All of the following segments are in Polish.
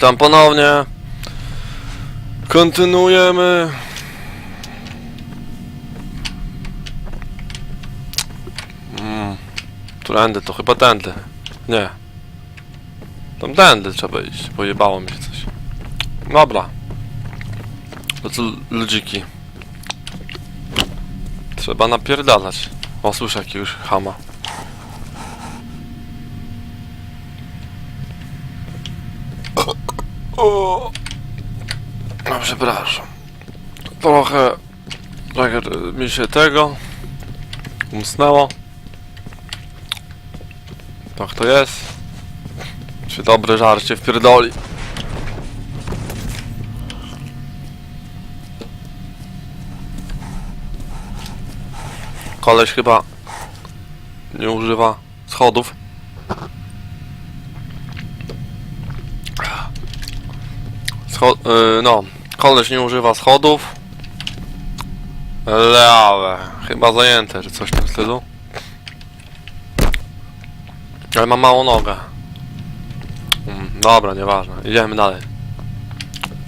Tam ponownie. Kontynuujemy. Mm. Którędy? To chyba tędy. Nie. Tam tędy trzeba iść. Pojebało mi się coś. Dobra. To co ludziki. Trzeba napierdalać. O, słyszę jakiegoś hama. O. No, przepraszam. Trochę... Trochę mi się tego... Umsnęło. Tak to jest. Czy dobre żarcie wpierdoli. Koleś chyba nie używa schodów. Scho yy, no, koleś nie używa schodów. Leave. Chyba zajęte, czy coś w tym stylu. Ale ma małą nogę. Mm, dobra, nieważne. Idziemy dalej.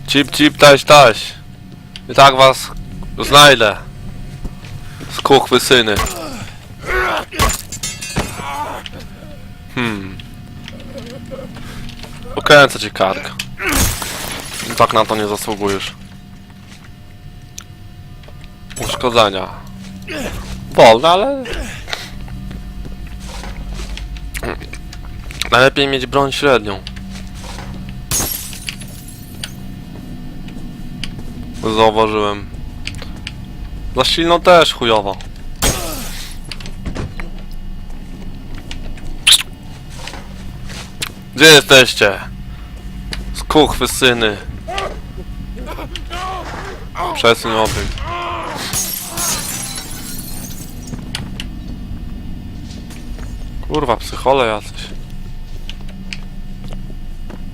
Cip, cip, taś, taś. I tak was znajdę. Skuchwy syny. Hmm. Pokręcę ci kark. Tak na to nie zasługujesz. Uszkodzenia. Wolne, ale... Najlepiej mieć broń średnią. Zauważyłem. Za silną też chujowo. Gdzie jesteście? Skuchwy syny. Przesuń obyk. Kurwa, psychole jacyś.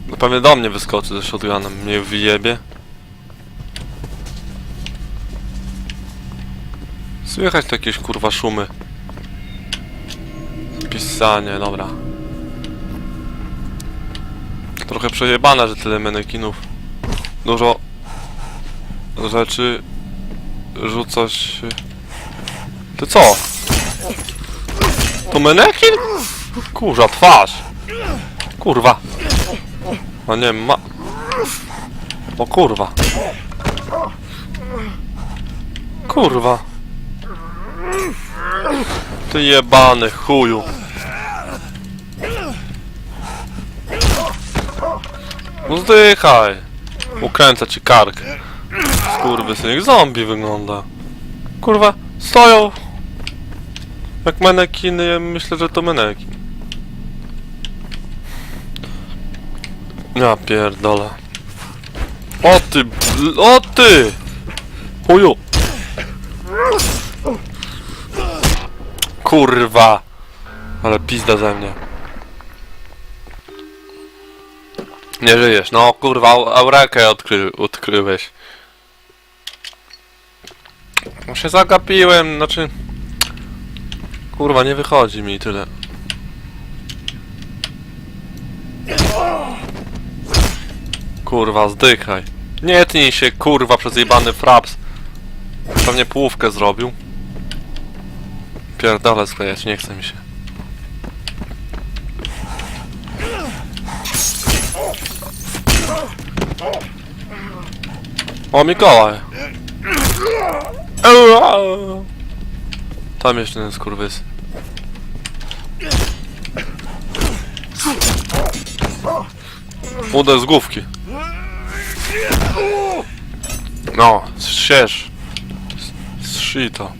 No pewnie do mnie wyskoczy ze shotgunem, mnie wyjebie. Słychać tu jakieś kurwa szumy. Pisanie, dobra. Trochę przejebane, że tyle manekinów. Dużo rzeczy rzuca się. Ty co? To manekin? Kurza, twarz. Kurwa. A nie, ma... O kurwa. Kurwa. Ty jebany chuju. No zdychaj. Ukręcę ci kark. Kurwy syn, jak zombie wygląda. Kurwa, stoją. Jak manekiny, ja myślę, że to manekin. Ja pierdolę. O ty, o ty! Chuju! Kurwa! Ale pizda ze mnie. Nie żyjesz, no kurwa, au- aurekę odkry odkryłeś. No się zagapiłem, znaczy... Kurwa, nie wychodzi mi tyle. Kurwa, zdychaj. Nie tnij się, kurwa, przez jebany fraps. Pewnie połówkę zrobił. Pierdolę sklejać, nie chce mi się. O, Mikołaj! Tam jeszcze ten skurwys. Uder z główki. No, strzeż. Strzyj to.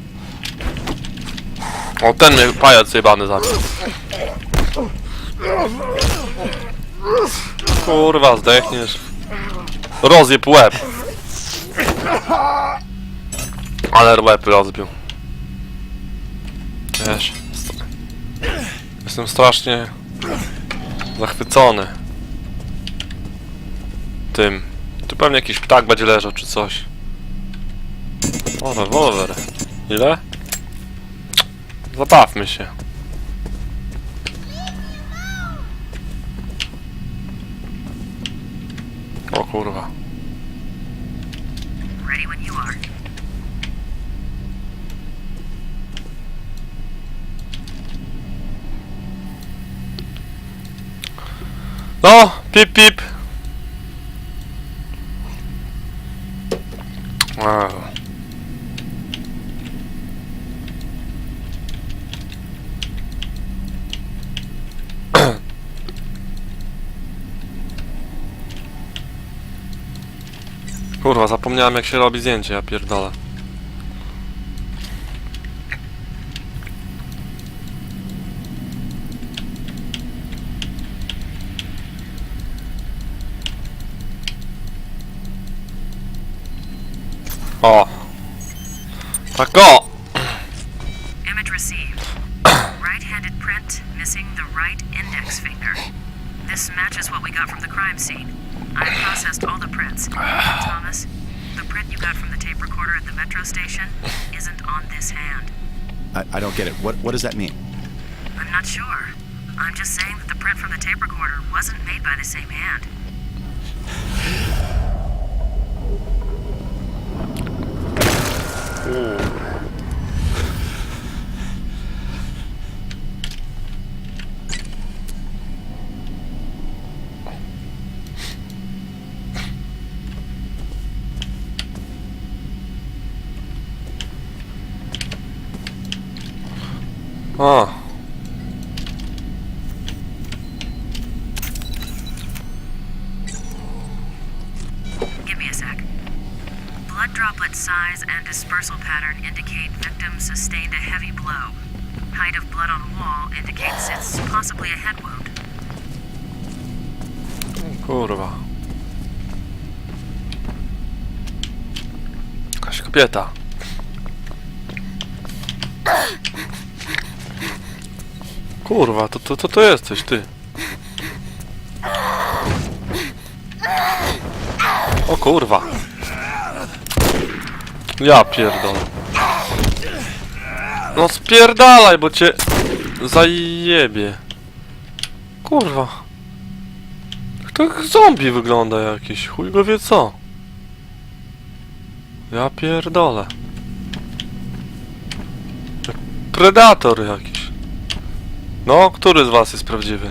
O, ten mnie pajac jebany zabił. Kurwa, zdechniesz. Rozjeb łeb. Ale łeb rozbił. Wiesz, st- jestem strasznie zachwycony tym. Tu pewnie jakiś ptak będzie leżał czy coś. O, rewolwer. Ile? Zabawmy się. O kurwa. Ready when you are. No, pip pip. Wow. Kurwa, zapomniałem jak się robi zdjęcie, ja pierdolę. O! Tak o! Image received. Right-handed print, missing the right index finger. This matches what we got from the crime scene. I processed all the prints. Thomas, the print you got from the tape recorder at the metro station isn't on this hand. I, I don't get it. What what does that mean? I'm not sure. I'm just saying that the print from the tape recorder wasn't made by the same hand. O! Droplet size and dispersal pattern indicate victim sustained a heavy blow. Height of blood on wall indicates it's possibly a head wound. Kurwa. Jakaś kobieta. Kurwa, to to, to, to jesteś ty. O kurwa. Ja pierdolę. No spierdalaj, bo cię zajebie. Kurwa. To jak zombie wygląda jakiś, chuj go wie co. Ja pierdolę. Predator jakiś. No, który z was jest prawdziwy?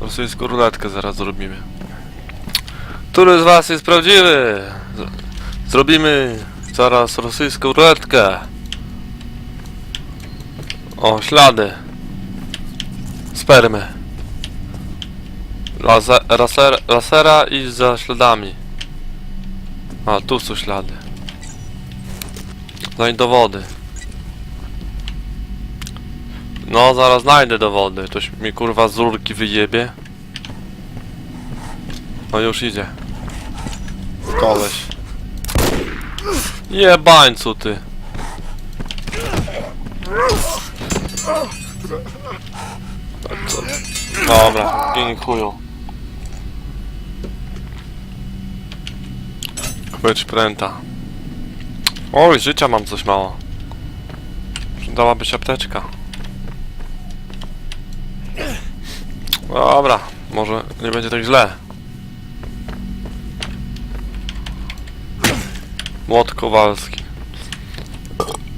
Rosyjską ruletkę zaraz zrobimy. Który z was jest prawdziwy? Zrobimy zaraz rosyjską ruletkę. O, ślady. Spermy. Laser, lasera i za śladami. A, tu są ślady. Znajdź dowody. No, zaraz znajdę dowody. Toś mi kurwa z rurki wyjebie. No już idzie. Koleś. Jebańcu ty. Dobra, chuju. Być pręta. Oj, życia mam coś mało. Przydałaby się apteczka. Dobra, może nie będzie tak źle. Młot Kowalski.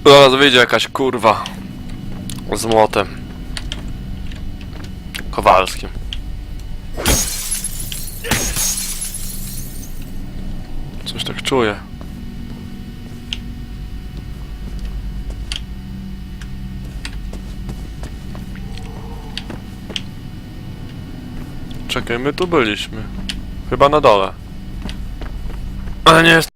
Zaraz wyjdzie jakaś kurwa. Z młotem. Kowalskim. Coś tak czuję. Czekaj, my tu byliśmy. Chyba na dole. Ale nie jest